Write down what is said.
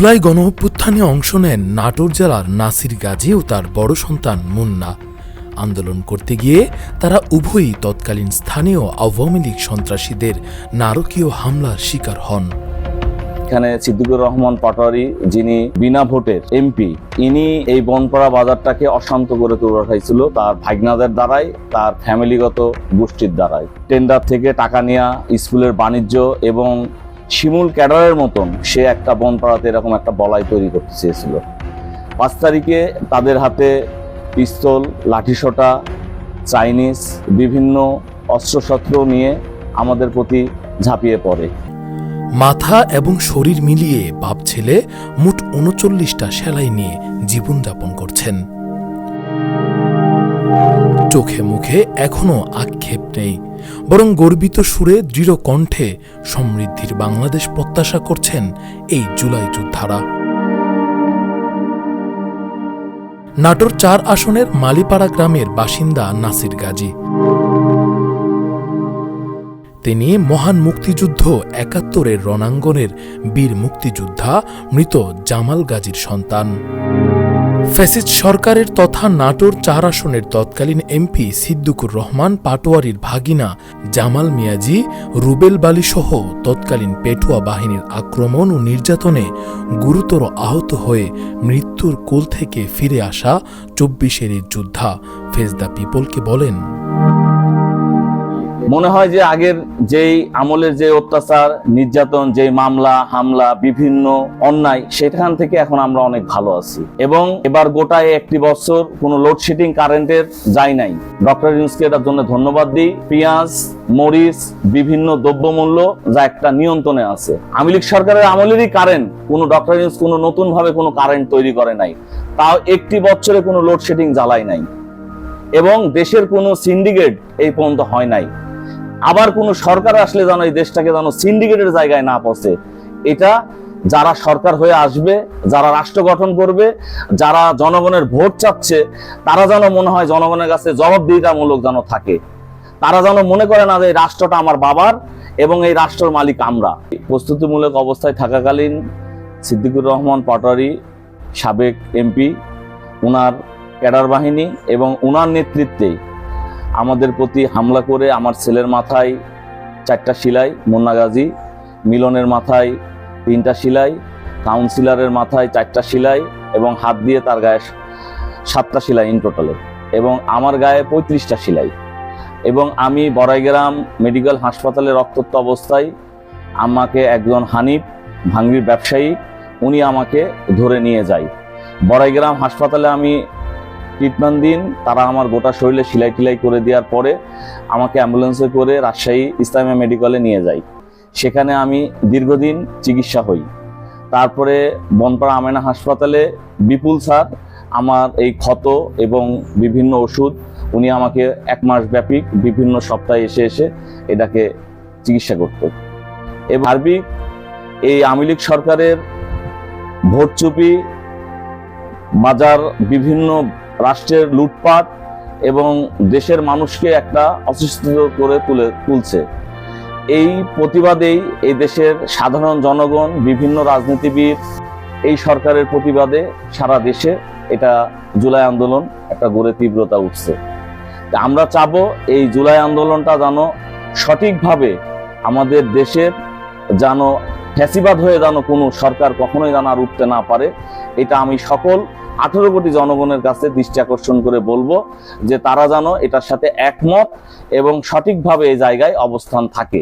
জুলাই গণঅভ্যুত্থানে অংশ নেন নাটোর জেলার নাসির গাজী ও তার বড় সন্তান মুন্না। আন্দোলন করতে গিয়ে তারা উভয়ই তৎকালীন স্থানীয় আওয়ামী লীগ সন্ত্রাসীদের নারকীয় হামলার শিকার হন। এখানে সিদ্দিকুর রহমান পাটোয়ারি যিনি বিনা ভোটের এমপি, ইনি এই বনপাড়া বাজারটাকে অশান্ত করে তুলে উঠাইছিল তার ভাগনাদের দ্বারাই, তার ফ্যামিলিগত গোষ্ঠীর দ্বারাই। টেন্ডার থেকে টাকা নেওয়া স্কুলের বাণিজ্য এবং শিমুল ক্যাডারের মতন সে একটা বনপাড়াতে এরকম একটা বলাই তৈরি করতে চেয়েছিল। পাঁচ তারিখে তাদের হাতে পিস্তল, লাঠিসোঁটা, চাইনিজ, বিভিন্ন অস্ত্রশস্ত্র নিয়ে আমাদের প্রতি ঝাঁপিয়ে পড়ে। মাথা এবং শরীর মিলিয়ে বাপ ছেলে মোট উনচল্লিশটা সেলাই নিয়ে জীবনযাপন করছেন। চোখে মুখে এখনও আক্ষেপ নেই। বরং গর্বিত সুরে দৃঢ় কণ্ঠে সমৃদ্ধির বাংলাদেশ প্রত্যাশা করছেন এই জুলাই যোদ্ধারা। নাটোর চার আসনের মালিপাড়া গ্রামের বাসিন্দা নাসির গাজী। তিনি মহান মুক্তিযুদ্ধ একাত্তরের রণাঙ্গনের বীর মুক্তিযোদ্ধা মৃত জামাল গাজীর সন্তান। ফ্যাসিস্ট সরকারের তথা নাটোর চার আসনের তৎকালীন এমপি সিদ্দিকুর রহমান, পাটোয়ারির ভাগিনা জামাল মিয়াজি, রুবেল বালি সহ তৎকালীন পেটুয়া বাহিনীর আক্রমণ ও নির্যাতনে গুরুতর আহত হয়ে মৃত্যুর কোল থেকে ফিরে আসা চব্বিশের যোদ্ধা ফেজদা পিপলকে বলেন। মনে হয় যে আগের যেই আমলের যে অত্যাচার, নির্যাতন যে মামলা, হামলা, বিভিন্ন অন্যায়, সেখান থেকে এখন আমরা অনেক ভালো আছি। এবং এবার গোটায় একটি বছর কোনো লোডশেডিং কারেন্টের যায় নাই। ডক্টর ইউনুসকে এটার জন্য ধন্যবাদ দিই। পেঁয়াজ, মরিচ, বিভিন্ন দ্রব্যমূল্য যা একটা নিয়ন্ত্রণে আছে। আওয়ামী লীগ সরকারের আমলেরই কারেন্ট কোনো ডক্টর ইউনুস কোনো নতুন ভাবে কোনো কারেন্ট তৈরি করে নাই। তাও একটি বছরে কোনো লোডশেডিং জ্বালায় নাই। এবং দেশের কোনো সিন্ডিকেট এই পর্যন্ত হয় নাই। আবার কোনো সরকার আসলে যেন এই দেশটাকে যেন সিন্ডিকেটের জায়গায় না পৌঁছে। এটা যারা সরকার হয়ে আসবে, যারা রাষ্ট্র গঠন করবে, যারা জনগণের ভোট চাচ্ছে, তারা যেন মনে হয় জনগণের কাছে জবাবদিহিতামূলক যেন থাকে। তারা যেন মনে করে না যে এই রাষ্ট্রটা আমার বাবার এবং এই রাষ্ট্রের মালিক আমরা। প্রস্তুতিমূলক অবস্থায় থাকাকালীন সিদ্দিকুর রহমান পাটোয়ারি, সাবেক এমপি, উনার ক্যাডার বাহিনী এবং উনার নেতৃত্বে আমাদের প্রতি হামলা করে আমার ছেলের মাথায় চারটা শিলাই মুন্না গাজী, মিলনের মাথায় তিনটা শিলাই কাউন্সিলরের মাথায় চারটা শিলাই এবং হাত দিয়ে তার গায়ে সাতটা শিলাই ইন টোটালে এবং আমার গায়ে পঁয়ত্রিশটা শিলাই এবং আমি বড়াইগ্রাম মেডিকেল হাসপাতালে রক্তত্ব অবস্থায় আমাকে একজন হানিফ, ভাঙ্গির ব্যবসায়ী, উনি আমাকে ধরে নিয়ে যায়। বড়াইগ্রাম হাসপাতালে আমি ট্রিটমেন্ট দিন, তারা আমার গোটা শরীরে সেলাই টিলাই করে দেওয়ার পরে আমাকে অ্যাম্বুলেন্সে করে রাজশাহী ইসলামিয়া মেডিকেলে নিয়ে যাই সেখানে আমি দীর্ঘদিন চিকিৎসা হই। তারপরে বনপাড়া আমেনা হাসপাতালে বিপুল স্যার আমার এই ক্ষত এবং বিভিন্ন ওষুধ, উনি আমাকে এক মাস ব্যাপী বিভিন্ন সপ্তাহে এসে এসে এটাকে চিকিৎসা করত। এবং সার্বিক এই আওয়ামী লীগ সরকারের ভোটচুপি বাজার বিভিন্ন রাষ্ট্রের লুটপাট এবং দেশের মানুষকে একটা অসুস্থ করে তুলে তুলছে। এই প্রতিবাদেই এই দেশের সাধারণ জনগণ, বিভিন্ন রাজনীতিবিদ এই সরকারের প্রতিবাদে সারা দেশে এটা জুলাই আন্দোলন একটা গড়ে তীব্রতা উঠছে। আমরা চাবো এই জুলাই আন্দোলনটা যেন সঠিকভাবে আমাদের দেশের যেন ফ্যাসিবাদ হয়ে যেন কোনো সরকার কখনোই যেন আর উঠতে না পারে, এটা আমি সকল আঠেরো কোটি জনগণের কাছে দৃষ্টি আকর্ষণ করে বলব যে তারা যেন এটার সাথে একমত এবং সঠিকভাবে এই জায়গায় অবস্থান থাকে।